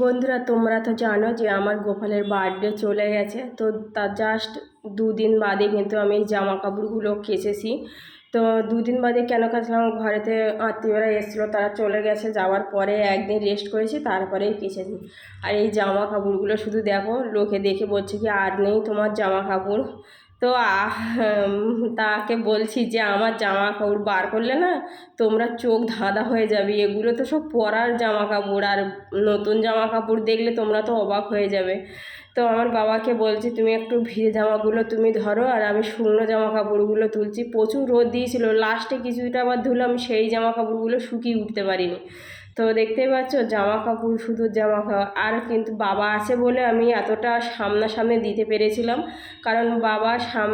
বন্ধুরা, তোমরা তো জানো যে আমার গোপালের বার্থডে চলে গেছে। তো তার জাস্ট দুদিন বাদে কিন্তু আমি জামা কাপড়গুলো কেচেছি। তো দুদিন বাদে কেন কাচলাম? ঘরেতে আত্মীয়রা এসেছিল, তারা চলে গেছে। যাওয়ার পরে একদিন রেস্ট করেছি, তারপরেই কেচেছি। আর এই জামা কাপড়গুলো শুধু দেখো, লোকে দেখে বলছে কি, আর নেই তোমার জামা কাপড় তো তাকে বলছি যে আমার জামা কাপড় বার করলে না তোমরা চোখ ধাঁধা হয়ে যাবে। এগুলো তো সব পরার জামা কাপড় আর নতুন জামা কাপড় দেখলে তোমরা তো অবাক হয়ে যাবে। তো আমার বাবাকে বলছি, তুমি একটু ভিজে জামাগুলো তুমি ধরো আর আমি শুকনো জামা কাপড়গুলো তুলছি। প্রচুর রোদ দিয়েছিল। লাস্টে কিছুটা আবার ধুলাম সেই জামা কাপড়গুলো শুকিয়ে উঠতে পারিনি। তো দেখতেই পাচ্ছ, জামা কাপড় শুধু জামা কাপড় আর কিন্তু বাবা আছে বলে আমি এতটা সামনাসামনি দিতে পেরেছিলাম। কারণ বাবা সাম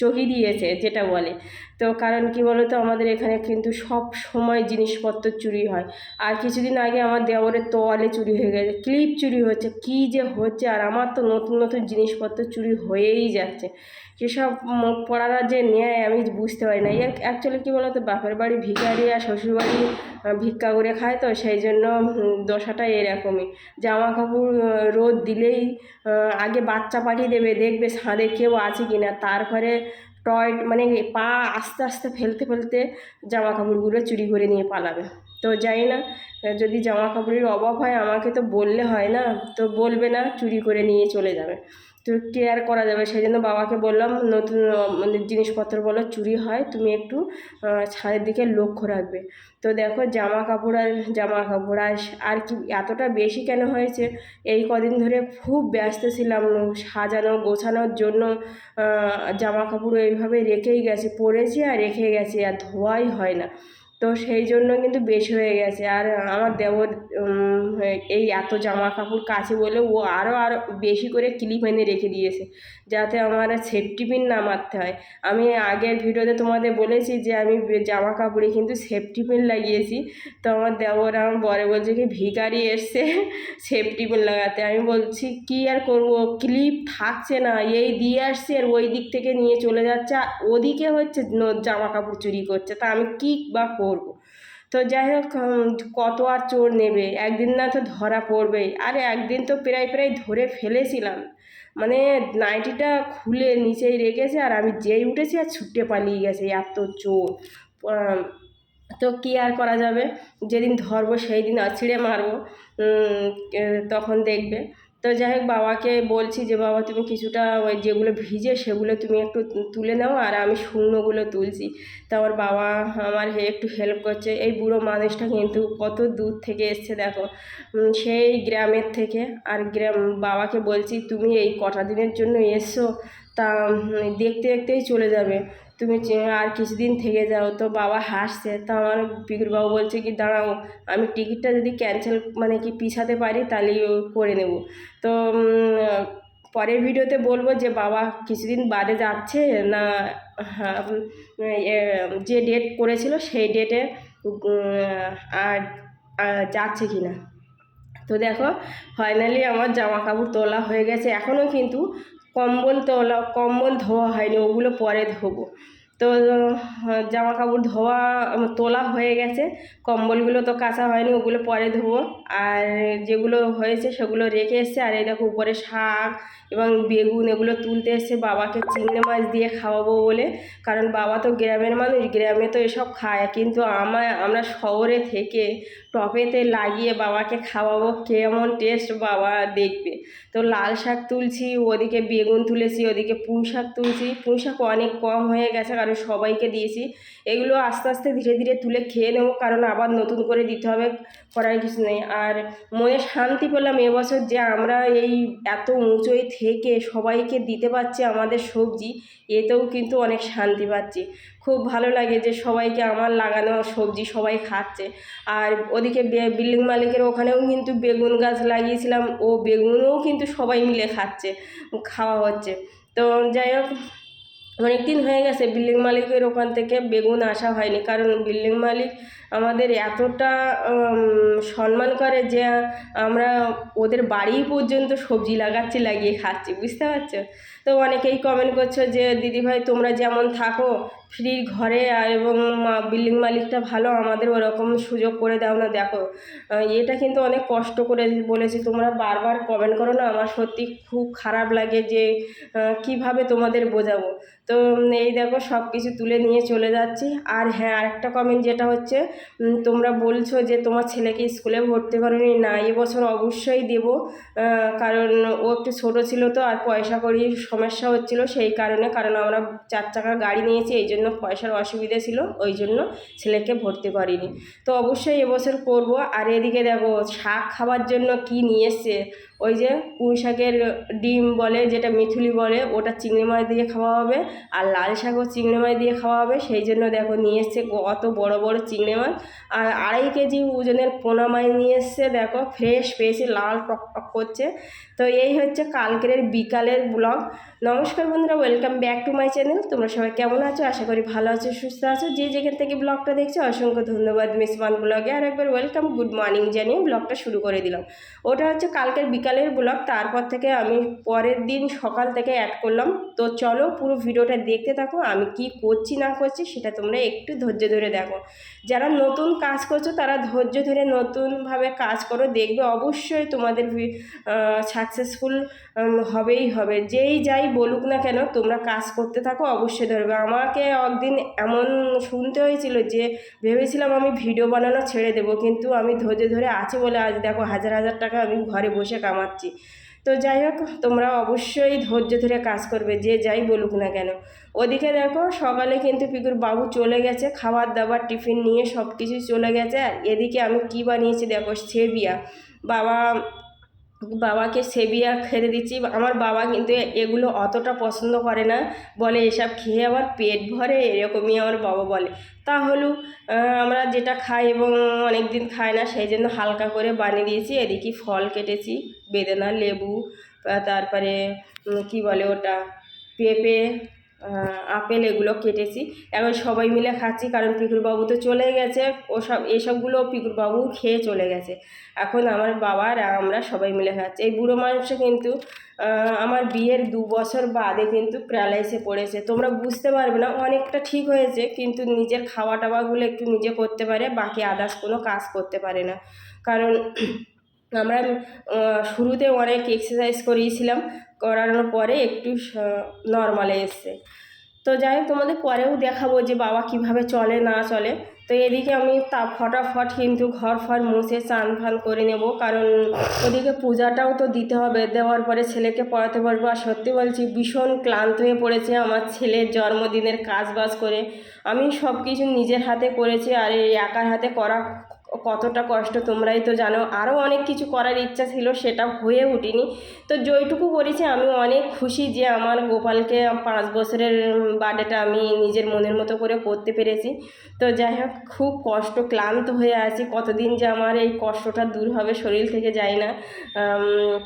চকি দিয়েছে, যেটা বলে। তো কারণ কি বলো তো আমাদের এখানে কিন্তু সব সময় জিনিসপত্র চুরি হয়। আর কিছুদিন আগে আমার দেওরের তোয়ালে চুরি হয়ে গেছে, ক্লিপ চুরি হচ্ছে, কি যে হচ্ছে, আর আমার তো নতুন নতুন জিনিসপত্র চুরি হয়েই যাচ্ছে। সেসব পড়ারা যে নেয় আমি বুঝতে পারি না। অ্যাকচুয়ালি কী বলো তো বাপের বাড়ি ভিখারি আর শ্বশুরবাড়ি ভিক্ষা করে খায় তো, সেই জন্য দশাটা এরকমই। জামা কাপড় রোদ দিলেই আগে বাচ্চা পাঠিয়ে দেবে, দেখবে ছাদে কেউ আছে কি না তারপরে টয় মানে পা আস্তে আস্তে ফেলতে ফেলতে জামা কাপড়গুলো চুরি করে নিয়ে পালাবে। তো যাই না, যদি জামা কাপড়ের অভাব হয় আমাকে তো বললে হয় না, তো বলবে না চুরি করে নিয়ে চলে যাবে। তো কেয়ার করা যাবে। সেই জন্য বাবাকে বললাম, নতুন মানে জিনিসপত্র বলো, চুরি হয়, তুমি একটু ছাদের দিকে লক্ষ্য রাখবে। তো দেখো জামা কাপড় আর জামা কাপড় আর আর কি এতটা বেশি কেন হয়েছে? এই কদিন ধরে খুব ব্যস্ত ছিলাম, সাজানো, গোছানোর জন্য জামা কাপড় এইভাবে রেখেই গেছে, পরেছি আর রেখে গেছে, আর ধোয়াই হয় না। তো সেই জন্য কিন্তু বেশি হয়ে গেছে। আর আমার উম, এই এত জামা কাপড় কাছে বলে ও আরও আরও বেশি করে ক্লিপ এনে রেখে দিয়েছে যাতে আমার সেফটি পিন না মারতে হয়। আমি আগের ভিডিওতে তোমাদের বলেছি যে আমি জামা কাপড়ে কিন্তু সেফটি পিন লাগিয়েছি। তো আমার দেওর আমার বরে বলছে কি ভিখারি এসছে সেফটি পিন লাগাতে। আমি বলছি কি আর করব? ক্লিপ থাকছে না এই দিয়ে আসছে আর ওই দিক থেকে নিয়ে চলে যাচ্ছে। ওদিকে হচ্ছে জামা কাপড় চুরি করছে। তা আমি কী বা করব তো যাই হোক কত আর চোর নেবে? একদিন না তো ধরা পড়বেই। আর একদিন তো প্রায় প্রায় ধরে ফেলেছিলাম। মানে নাইটিটা খুলে নিচেই রেখেছে আর আমি যেই উঠেছি আর ছুটে পালিয়ে গেছে এত চোর। তো কী আর করা যাবে? যেদিন ধরবো সেই দিন আছড়ে মারবো। তখন দেখবে। তো যাই হোক বাবাকে বলছি যে, বাবা, তুমি কিছুটা ওই যেগুলো ভিজে সেগুলো তুমি একটু তুলে নাও আর আমি শুকনোগুলো তুলছি। তো আমার বাবা আমার একটু হেল্প করছে। এই বুড়ো মানুষটা কিন্তু কত দূর থেকে এসছে দেখো। সেই গ্রামের থেকে আর গ্রাম, বাবাকে বলছি, তুমি এই কটা দিনের জন্য এসছো, তা দেখতে দেখতেই চলে যাবে। তুমি আর কিছুদিন থেকে যাও তো বাবা হাসছে। তো আমার পিকুর বাবু বলছে কি দাঁড়াও আমি টিকিটটা যদি ক্যান্সেল মানে কি পিছাতে পারি তাহলেই ও করে নেব। তো পরের ভিডিওতে বলব যে বাবা কিছুদিন বাদে যাচ্ছে না হ্যাঁ, যে ডেট করেছিল সেই ডেটে আর যাচ্ছে কি না। তো দেখো ফাইনালি আমার জামা কাপড় তোলা হয়ে গেছে। এখনও কিন্তু কম্বল তোলা কম্বল ধোয়া হয়নি, ওগুলো পরে ধোবো। তো জামা কাপড় ধোয়া তোলা হয়ে গেছে, কম্বলগুলো তো কাঁচা হয়নি, ওগুলো পরে ধোবো। আর যেগুলো হয়েছে সেগুলো রেখে এসছে, আর এই দেখো উপরে শাক এবং বেগুন, এগুলো তুলতে এসছে, বাবাকে চিংড়ি মাছ দিয়ে খাওয়াবো বলে। কারণ বাবা তো গ্রামের মানুষ, গ্রামে তো এসব খায়, কিন্তু আমার আমরা শহরে থেকে টপেতে লাগিয়ে বাবাকে খাওয়াবো, কেমন টেস্ট বাবা দেখবে। তো লাল শাক তুলছি, ওদিকে বেগুন তুলেছি, ওদিকে পুঁই শাক তুলছি। পুঁই শাক অনেক কম হয়ে গেছে, কারণ সবাইকে দিয়েছি। এগুলো আস্তে আস্তে ধীরে ধীরে তুলে খেয়ে নেব, কারণ আবার নতুন করে দিতে হবে, করার কিছু নেই। আর মনে শান্তি পেলাম এবছর যে আমরা এই এত উঁচুই থেকে সবাইকে দিতে পারছি আমাদের সবজি, এতেও কিন্তু অনেক শান্তি পাচ্ছি। খুব ভালো লাগে যে সবাইকে আমার লাগানো সবজি সবাই খাচ্ছে। আর ওদিকে বিল্ডিং মালিকের ওখানেও কিন্তু বেগুন গাছ লাগিয়েছিলাম। ও বেগুনও কিন্তু সবাই মিলে খাচ্ছে, খাওয়া হচ্ছে। তো যাই হোক অনেক দিন হয়ে গেছে, বিল্ডিং মালিকের ওখান থেকে বেগুন আসা হয়নি। কারণ বিল্ডিং মালিক আমাদের এতটা সম্মান করে যে আমরা ওদের বাড়ি পর্যন্ত সবজি লাগাচ্ছি, লাগিয়ে খাচ্ছি, বুঝতে পারছ? তো অনেকেই কমেন্ট করছ যে, দিদিভাই, তোমরা যেমন থাকো ফ্রির ঘরে এবং বিল্ডিং মালিকটা ভালো, আমাদের ওরকম সুযোগ করে দাও না, দেখো। এটা কিন্তু অনেক কষ্ট করে বলেছি। তোমরা বারবার কমেন্ট করো না, আমার সত্যি খুব খারাপ লাগে যে কীভাবে তোমাদের বোঝাবো? তো এই দেখো সব কিছু তুলে নিয়ে চলে যাচ্ছি। আর হ্যাঁ আরেকটা কমেন্ট যেটা হচ্ছে তোমরা বলছো যে তোমার ছেলেকে স্কুলে ভর্তি করোনি না এবছর অবশ্যই দেবো। কারণ ও একটু ছোটো ছিল তো, আর পয়সা কড়ির সমস্যা হচ্ছিল সেই কারণে, কারণ আমরা চার চাকার গাড়ি নিয়েছি, এই জন্য পয়সার অসুবিধা ছিল, ওই জন্য ছেলেকে ভর্তি করিনি। তো অবশ্যই এবছর করব। আর এদিকে দেখো, শাক খাবার জন্য কি নিয়ে এসছে? ওই যে পুঁই শাকের ডিম বলে, যেটা মিথুলি বলে, ওটা চিংড়ি মাছ দিয়ে খাওয়া হবে আর লাল শাকও চিংড়ি মাছ দিয়ে খাওয়া হবে সেই জন্য দেখো নিয়ে এসছে কত বড় বড় চিংড়ি মাছ। আর আড়াই কেজি ওজনের পোনা মাছ নিয়ে এসছে, দেখো ফ্রেশ পেয়েছি, লাল টক টক করছে। তো এই হচ্ছে কালকের বিকালের ব্লগ নমস্কার বন্ধুরা welcome back to my channel তোমরা সবাই কেমন আছো? আশা করি ভালো আছো, সুস্থ আছো। যে যেখান থেকে ব্লগটা দেখছ, অসংখ্য ধন্যবাদ মিস মান ব্লগে আর একবার ওয়েলকাম গুড মর্নিং জানিয়ে ব্লগটা শুরু করে দিলাম। ওটা হচ্ছে কালকের বিকালের ব্লগ তারপর থেকে আমি পরের দিন সকাল থেকে অ্যাড করলাম। তো চলো পুরো ভিডিওটা দেখতে থাকো, আমি কি করছি, না করছি, সেটা তোমরা একটু ধৈর্য ধরে দেখো। যারা নতুন কাজ করছ, তারা ধৈর্য ধরে নতুনভাবে কাজ করো। দেখবে অবশ্যই তোমাদের সাকসেসফুল হবেই হবে। যেই যাই বলুক না কেন, তোমরা কাজ করতে থাকো, অবশ্যই ধরবে। আমাকে একদিন এমন শুনতে হয়েছিল যে, ভেবেছিলাম আমি ভিডিও বানানো ছেড়ে দেবো, কিন্তু আমি ধৈর্য ধরে আছি বলে আজ দেখো হাজার হাজার টাকা আমি ঘরে বসে কামাচ্ছি। তো যাই হোক, তোমরা অবশ্যই ধৈর্য ধরে কাজ করবে, যে যাই বলুক না কেন। ওদিকে দেখো, সকালে কিন্তু পিকুর বাবু চলে গেছে খাবার দাবার টিফিন নিয়ে সব কিছু চলে গেছে, আর এদিকে আমি কি বানিয়েছি দেখো, সেবিয়া। বাবা বাবাকে সেবিয়া খেতে দিচ্ছি। আমার বাবা কিন্তু এগুলো অতটা পছন্দ করে না। বলে, এসব খেয়ে আবার পেট ভরে? এরকমই আমার বাবা বলে। তাহলে আমরা যেটা খাই এবং অনেক দিন খাই না, সেই জন্য হালকা করে বানিয়ে দিয়েছি। এদিকে ফল কেটেছি, বেদানা, লেবু তারপরে কি বলে ওটা? পেঁপে আপেল এগুলো কেটেছি। এখন সবাই মিলে খাচ্ছি, কারণ পিকুরবাবু তো চলে গেছে। ওসব এসবগুলো পিকুরবাবু খেয়ে চলে গেছে। এখন আমার বাবা আর আমরা সবাই মিলে খাচ্ছি। এই বুড়ো মানুষটা কিন্তু আমার বিয়ের দু বছর বাদে কিন্তু প্যারালাইসে পড়েছে। তোমরা বুঝতে পারবে না, অনেকটা ঠিক হয়েছে, কিন্তু নিজের খাওয়া টাওয়াগুলো একটু নিজে করতে পারে, বাকি আদার্স কোনো কাজ করতে পারে না। কারণ আমরা শুরুতে অনেক এক্সারসাইজ করিয়েছিলাম, করানোর পরে একটু নর্মালে এসছে। তো যাই হোক, তোমাদের পরেও দেখাবো যে বাবা কীভাবে চলে, না চলে। তো এদিকে আমি তা ফটাফট কিন্তু ঘর ফর মুছে চান ফান করে নেব, কারণ ওদিকে পূজাটাও তো দিতে হবে। দেওয়ার পরে ছেলেকে পড়াতে পারব আর সত্যি বলছি, ভীষণ ক্লান্ত হয়ে পড়েছে আমার ছেলের জন্মদিনের কাজ বাজ করে। আমি সব কিছু নিজের হাতে করেছি, আর এই একার হাতে করা কতটা কষ্ট তোমরাই তো জানো। আরও অনেক কিছু করার ইচ্ছা ছিল, সেটা হয়ে ওঠেনি তো যেইটুকু করেছি, আমি অনেক খুশি যে আমার গোপালকে পাঁচ বছরের বার্থডেটা আমি নিজের মনের মতো করে করতে পেরেছি। তো যাই হোক, খুব কষ্ট, ক্লান্ত হয়ে আছি। কতদিন যে আমার এই কষ্টটা দূর হবে, শরীর থেকে যায় না।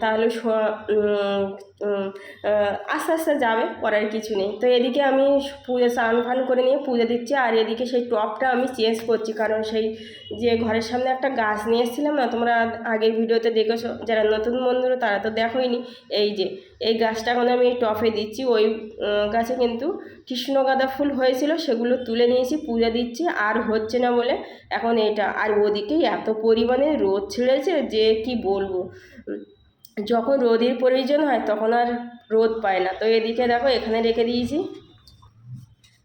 তাহলে আস্তে আস্তে যাবে করার কিছু নেই। তো এদিকে আমি পুজো স্নান ফান করে নিয়ে পুজো দিচ্ছি, আর এদিকে সেই টপটা আমি চেঞ্জ করছি, কারণ সেই যে ঘরের সামনে একটা গাছ নিয়ে এসেছিলাম না, তোমরা আগের ভিডিওতে দেখেছ, যারা নতুন বন্ধুরা তারা তো দেখোইনি। এই যে, এই গাছটা এখন আমি টফে দিচ্ছি, ওই গাছে কিন্তু কৃষ্ণ গাঁদা ফুল হয়েছিল, সেগুলো তুলে নিয়েছি, পূজা দিচ্ছি, আর হচ্ছে না বলে এখন এটা। আর ওদিকেই এত পরিমাণে রোদ ছেড়েছে যে কি বলব? যখন রোদের প্রয়োজন হয় তখন আর রোদ পায় না। তো এদিকে দেখো, এখানে রেখে দিয়েছি।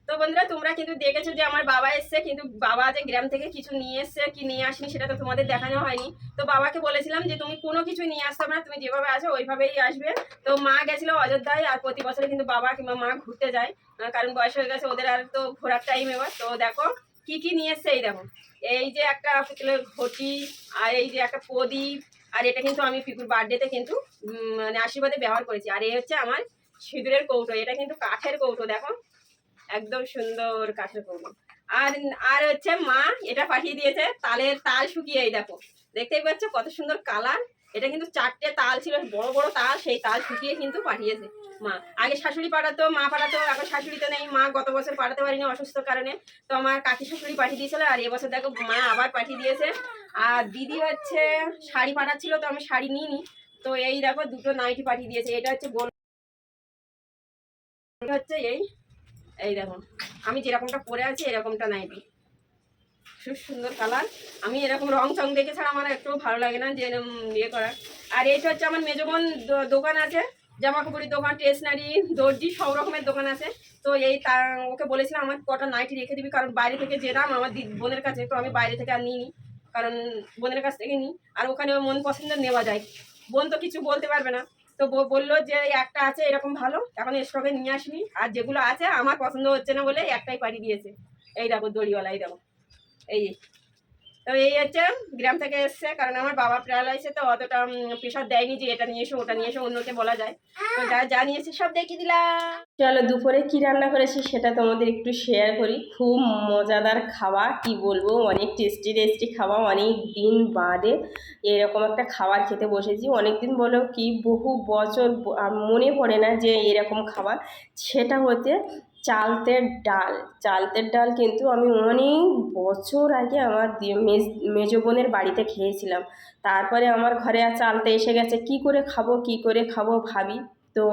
তো বন্ধুরা, তোমরা কিন্তু দেখেছ যে আমার বাবা এসছে, কিন্তু বাবা যে গ্রাম থেকে কিছু নিয়ে এসছে কি নিয়ে আসেনি সেটা তো তোমাদের দেখানো হয়নি। তো বাবাকে বলেছিলাম যে, তুমি কোনো কিছু নিয়ে আসতে না, তুমি যেভাবে আছো ওইভাবেই আসবে। তো মা গেছিল অযোধ্যায়, আর প্রতি বছরে কিন্তু বাবা কিংবা মা ঘুরতে যায়। কারণ বয়স হয়ে গেছে, ওদের আর তো ঘোরার টাইম এবার। তো দেখো, কি কি নিয়ে এসছে এই দেখো। এই যে একটা পিতলের ঘটি, আর এই যে একটা প্রদীপ আর এটা কিন্তু আমি পিকুর বার্থডেতে কিন্তু মানে আশীর্বাদে ব্যবহার করেছি। আর এই হচ্ছে আমার সিঁদুরের কৌটো, এটা কিন্তু কাঠের কৌটো, দেখো। একদম সুন্দর কাঠের কৌটো। আর আর হচ্ছে মা এটা পাঠিয়ে দিয়েছে, তালের তাল শুকিয়ে এই দেখো। দেখতেই পাচ্ছ কত সুন্দর কালার এটা কিন্তু চারটে তাল ছিল, বড় বড় তাল, সেই তাল শুকিয়ে কিন্তু পাঠিয়েছে। মা, আগে শাশুড়ি পাঠাতো, মা পাঠাতো, এখন শাশুড়ি তো নেই। মা গত বছর পাঠাতে পারিনি অসুস্থ কারণে। তো আমার কাকি শাশুড়ি পাঠিয়ে দিয়েছিল, আর এবছর দেখো মা আবার পাঠিয়ে দিয়েছে। আর দিদি হচ্ছে শাড়ি পাঠাচ্ছিল, তো আমি শাড়ি নিইনি। তো এই দেখো দুটো নাইটি পাঠিয়ে দিয়েছে। এটা হচ্ছে গোল হচ্ছে এই এই দেখো। আমি যেরকমটা পরে আছি, এরকমটা নাইটি। খুব সুন্দর কালার আমি এরকম রং চং দেখে ছাড়া আমার একটু ভালো লাগে না যে ইয়ে করার। আর এইটা হচ্ছে আমার মেজবন দোকান আছে জামা কাপড়ের দোকান স্টেশনারি দর্জি, সব রকমের দোকান আছে। তো এই তার, ওকে বলেছিলাম আমার কটা নাইটি রেখে দিবি, কারণ বাইরে থেকে যে দাম আমার বোনের কাছে, তো আমি বাইরে থেকে আর নিই কারণ বোনের কাছ থেকে নিই। আর ওখানে মন পছন্দ নেওয়া যায়। বোন তো কিছু বলতে পারবে না। তো বলল যে একটা আছে, এরকম ভালো, এখন স্টকে নিয়ে আসবি। আর যেগুলো আছে, আমার পছন্দ হচ্ছে না বলে একটাই পাঠিয়ে দিয়েছে। এই দেখো দড়িওয়ালা, এই দেখো। এই, তো এই হচ্ছে গ্রাম থেকে এসছে, কারণ আমার বাবা প্যারালাইসে তো, অতটা প্রেশার দেয়নি যে এটা নিয়ে এসো, ওটা নিয়ে এসো, অন্যকে বলা যায়। তো যা যা নিয়েছে সব দেখিয়ে দিলাম। চলো দুপুরে কি রান্না করেছি সেটা তোমাদের একটু শেয়ার করি। খুব মজাদার খাওয়া, কি বলব, অনেক টেস্টি টেস্টি খাওয়া, অনেক দিন বাদে এরকম একটা খাবার খেতে বসেছি। অনেক দিন বলেও কি, বহু বছর মনে পড়ে না যে এরকম খাবার। সেটা হচ্ছে চালতের ডাল। চালতের ডাল কিন্তু আমি অনেক বছর আগে আমার মেজ মেজ বোনের বাড়িতে খেয়েছিলাম। তারপরে আমার ঘরে আর চালতে এসে গেছে, কি করে খাব, কি করে খাব ভাবি? তো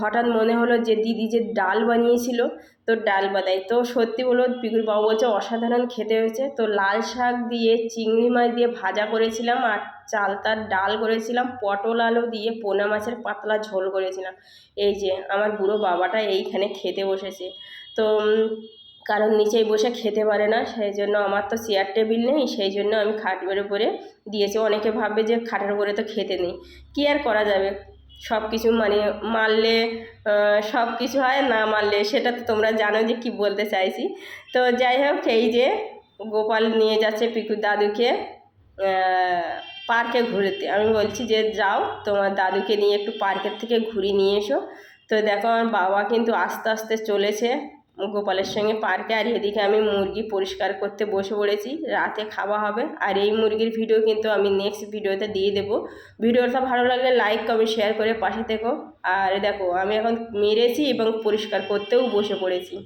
হঠাৎ মনে হলো যে দিদি যে ডাল বানিয়েছিল, তো ডাল বাদাই। তো সত্যি বলো পিকুর বাবু বলছে অসাধারণ খেতে হয়েছে। তো লাল শাক দিয়ে, চিংড়ি মাছ দিয়ে ভাজা করেছিলাম আর চালতার ডাল করেছিলাম, পটল আলু দিয়ে পোনা মাছের পাতলা ঝোল করেছিলাম। এই যে, আমার বুড়ো বাবাটা এইখানে খেতে বসেছে। তো কারণ নিচেই বসে খেতে পারে না, সেই জন্য আমার তো চেয়ার টেবিল নেই, সেই জন্য আমি খাটের উপরে দিয়েছি। অনেকে ভাববে যে খাটের উপরে তো খেতে নেই। কী আর করা যাবে? সব কিছু মানে মারলে সব কিছু হয়, না মারলে সেটা তো তোমরা জানো যে কি বলতে চাইছি। তো যাই হোক, এই যে গোপাল নিয়ে যাচ্ছে পিকুর দাদুকে পার্কে ঘুরতে। আমি বলছি যে যাও, তোমার দাদুকে নিয়ে একটু পার্কের থেকে ঘুরি নিয়ে এসো। তো দেখো আমার বাবা কিন্তু আস্তে আস্তে চলেছে। গোপালের সঙ্গে পার্কে আর এদিকে আমি মুরগি পরিষ্কার করতে বসে পড়েছি। রাতে খাওয়া হবে। আর এই মুরগির ভিডিও কিন্তু আমি নেক্সট ভিডিওতে দিয়ে দেবো। ভিডিওটা ভালো লাগলে লাইক কমেন্ট শেয়ার করে পাশে থেকো। আর দেখো, আমি এখন মেরেছি এবং পরিষ্কার করতেও বসে পড়েছি।